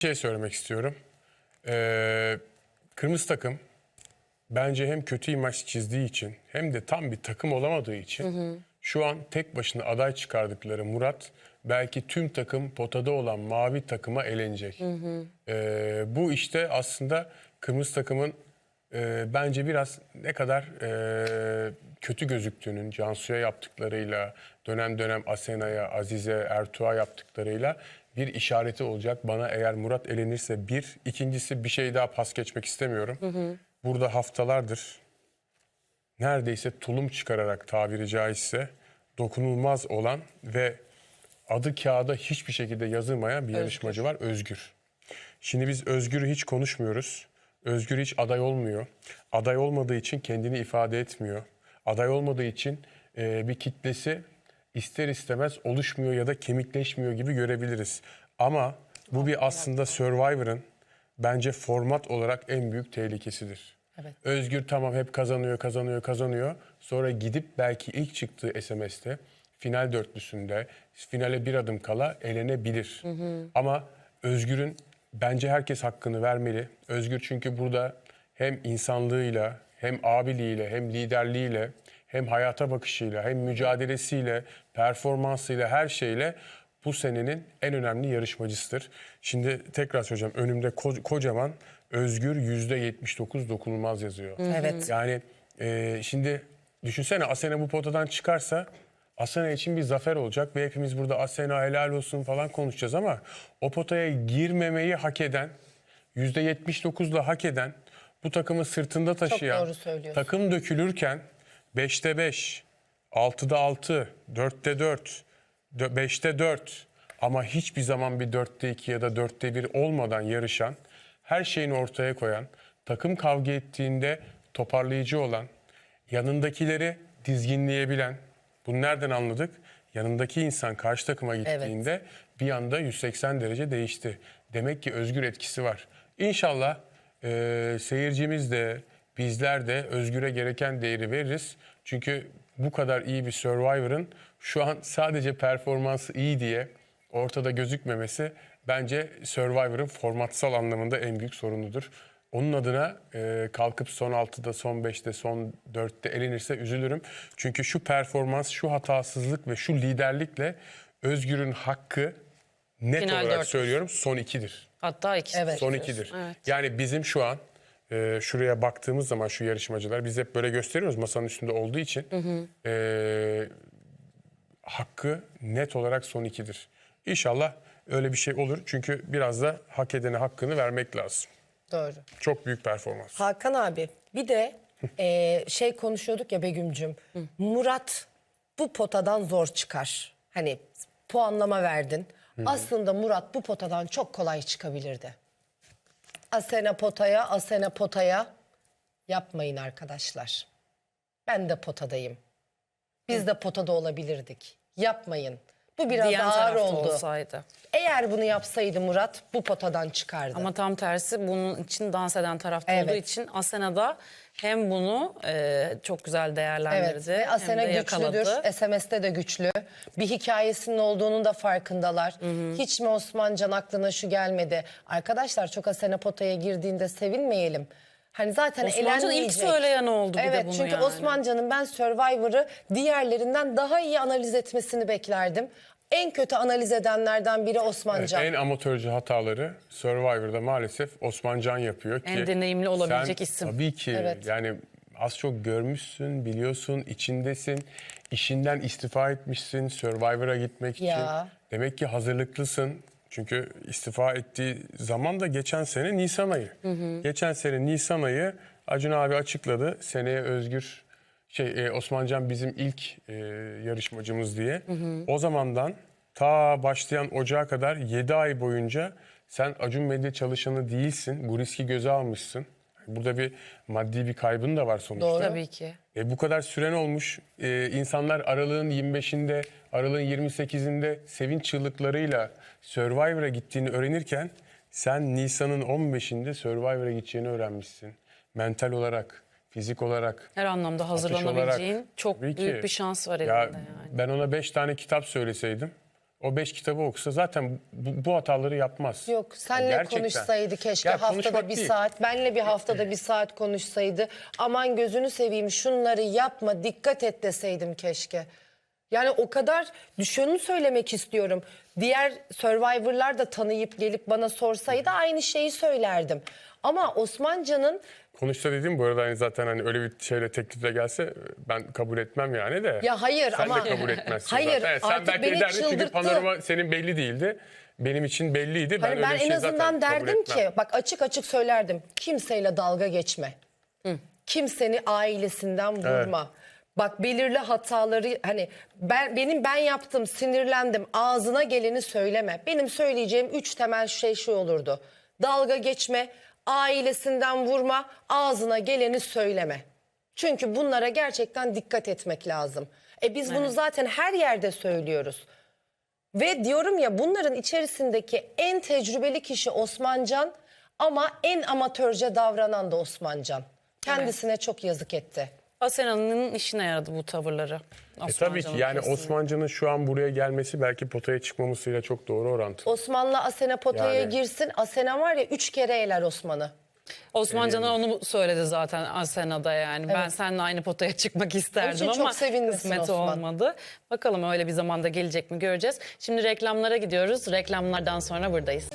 şey söylemek istiyorum. Ee, kırmızı takım bence hem kötü imaj çizdiği için hem de tam bir takım olamadığı için şu an tek başına aday çıkardıkları Murat belki tüm takım potada olan mavi takıma elenecek. Ee, bu işte aslında kırmızı takımın e, bence biraz ne kadar e, kötü gözüktüğünün Cansu'ya yaptıklarıyla, dönem dönem Asena'ya, Azize, Ertuğ'a yaptıklarıyla bir işareti olacak. Bana eğer Murat elenirse bir, ikincisi bir şey daha pas geçmek istemiyorum. Burada haftalardır neredeyse tulum çıkararak tabiri caizse dokunulmaz olan ve adı kağıda hiçbir şekilde yazılmayan bir yarışmacı var Özgür. Şimdi biz Özgür'ü hiç konuşmuyoruz. Özgür hiç aday olmuyor. Aday olmadığı için kendini ifade etmiyor. Aday olmadığı için e, bir kitlesi ister istemez oluşmuyor ya da kemikleşmiyor gibi görebiliriz. Ama bu bir aslında Survivor'ın bence format olarak en büyük tehlikesidir. Evet. Özgür tamam hep kazanıyor, kazanıyor, kazanıyor. Sonra gidip belki ilk çıktığı SMS'te final dörtlüsünde finale bir adım kala elenebilir. Ama Özgür'ün bence herkes hakkını vermeli. Özgür çünkü burada hem insanlığıyla, hem abiliğiyle, hem liderliğiyle, hem hayata bakışıyla, hem mücadelesiyle, performansıyla, her şeyle bu senenin en önemli yarışmacısıdır. Şimdi tekrar söyleyeceğim önümde ko- kocaman Özgür %79 dokunulmaz yazıyor. Evet. Yani e, şimdi düşünsene Asena bu potadan çıkarsa Asena için bir zafer olacak ve hepimiz burada Asena helal olsun falan konuşacağız ama o potaya girmemeyi hak eden, %79'la hak eden, bu takımı sırtında taşıyan, doğru söylüyorsun. takım dökülürken 5'te 5, 6'da 6, 4'te 4, 5'te 4 ama hiçbir zaman bir 4'te 2 ya da 4'te 1 olmadan yarışan, her şeyini ortaya koyan, takım kavga ettiğinde toparlayıcı olan, yanındakileri dizginleyebilen, bunu nereden anladık? Yanındaki insan karşı takıma gittiğinde bir anda 180 derece değişti. Demek ki özgür etkisi var. İnşallah e, seyircimiz de bizler de özgüre gereken değeri veririz. Çünkü bu kadar iyi bir Survivor'ın şu an sadece performansı iyi diye ortada gözükmemesi bence Survivor'ın formatsal anlamında en büyük sorunudur. Onun adına e, kalkıp son 6'da, son 5'te, son 4'te elenirse üzülürüm. Çünkü şu performans, şu hatasızlık ve şu liderlikle Özgür'ün hakkı net Final olarak dört. söylüyorum son 2'dir. Hatta ikisi. Evet. Son diyorsun. 2'dir. Evet. Yani bizim şu an e, şuraya baktığımız zaman şu yarışmacılar biz hep böyle gösteriyoruz masanın üstünde olduğu için. e, hakkı net olarak son 2'dir. İnşallah öyle bir şey olur. Çünkü biraz da hak edene hakkını vermek lazım. Doğru. Çok büyük performans. Hakan abi bir de e, şey konuşuyorduk ya Begüm'cüm. Murat bu potadan zor çıkar. Hani puanlama verdin. Aslında Murat bu potadan çok kolay çıkabilirdi. Asena potaya, Asena potaya yapmayın arkadaşlar. Ben de potadayım. Biz de potada olabilirdik. Yapmayın. Bu biraz Diyen ağır tarafta oldu. olsaydı. Eğer bunu yapsaydı Murat bu potadan çıkardı. Ama tam tersi bunun için dans eden tarafta olduğu Evet. için Asena da hem bunu e, çok güzel değerlendirdi Evet ve hem Asena de güçlüdür. yakaladı. SMS'te de güçlü. Bir hikayesinin olduğunun da farkındalar. Hiç mi Osman Can aklına şu gelmedi? Arkadaşlar çok Asena potaya girdiğinde sevinmeyelim. Hani zaten Osmancan ilk söyleyen oldu bir de evet, bunu çünkü yani. Osmancan'ın ben Survivor'ı diğerlerinden daha iyi analiz etmesini beklerdim. En kötü analiz edenlerden biri Osmancan. En amatörce hataları Survivor'da maalesef Osman Can yapıyor ki. En deneyimli olabilecek sen isim. Tabii ki Evet. yani az çok görmüşsün, biliyorsun, içindesin. işinden istifa etmişsin Survivor'a gitmek için. Ya. Demek ki hazırlıklısın. Çünkü istifa ettiği zaman da geçen sene Nisan ayı. Geçen sene Nisan ayı Acun abi açıkladı. Seneye Özgür şey e, Osmancan bizim ilk e, yarışmacımız diye. O zamandan ta başlayan ocağa kadar 7 ay boyunca sen Acun Medya çalışanı değilsin. Bu riski göze almışsın. Burada bir maddi bir kaybın da var sonuçta. Doğru. Tabii ki. E, bu kadar süren olmuş. E, insanlar Aralık'ın 25'inde, Aralık'ın 28'inde sevinç çığlıklarıyla Survivor'a gittiğini öğrenirken sen Nisan'ın 15'inde Survivor'a gideceğini öğrenmişsin. Mental olarak, fizik olarak. Her anlamda hazırlanabileceğin olarak. çok Tabii ki. büyük bir şans var elinde Ya, yani. Ben ona 5 tane kitap söyleseydim o beş kitabı okusa zaten bu, bu hataları yapmaz. Yok senle Gerçekten. konuşsaydı keşke Ya haftada bir değil. saat. Benle bir haftada bir saat konuşsaydı. Aman gözünü seveyim şunları yapma dikkat et deseydim keşke. Yani o kadar şunu söylemek istiyorum. Diğer Survivor'lar da tanıyıp gelip bana sorsaydı aynı şeyi söylerdim. Ama Osmancan'ın Konuşsa dediğim bu arada hani zaten hani öyle bir şeyle teklifle gelse ben kabul etmem yani de. Ya hayır sen ama- de kabul etmezsin Hayır, zaten. Evet, sen artık belki beni ederdin çünkü çıldırttı. panorama senin belli değildi. Benim için belliydi. Ben Hani öyle ben bir şey en zaten azından derdim ki bak açık açık söylerdim. Kimseyle dalga geçme. Kimseni ailesinden vurma. Bak belirli hataları hani ben benim ben yaptım sinirlendim ağzına geleni söyleme. Benim söyleyeceğim üç temel şey şu olurdu. Dalga geçme, ailesinden vurma, ağzına geleni söyleme. Çünkü bunlara gerçekten dikkat etmek lazım. E biz bunu zaten her yerde söylüyoruz. Ve diyorum ya bunların içerisindeki en tecrübeli kişi Osmancan ama en amatörce davranan da Osmancan. Kendisine çok yazık etti. Asena'nın işine yaradı bu tavırları. E tabii ki yani Osmancan'ın şu an buraya gelmesi belki potaya çıkmamasıyla çok doğru orantılı. Osman'la Asena potaya Yani. girsin. Asena var ya üç kere eler Osman'ı. Osman Can'a onu söyledi zaten Asena'da yani. Ben seninle aynı potaya çıkmak isterdim ama çok sevinmesin kısmet Osman. olmadı. Bakalım öyle bir zamanda gelecek mi göreceğiz. Şimdi reklamlara gidiyoruz. Reklamlardan sonra buradayız.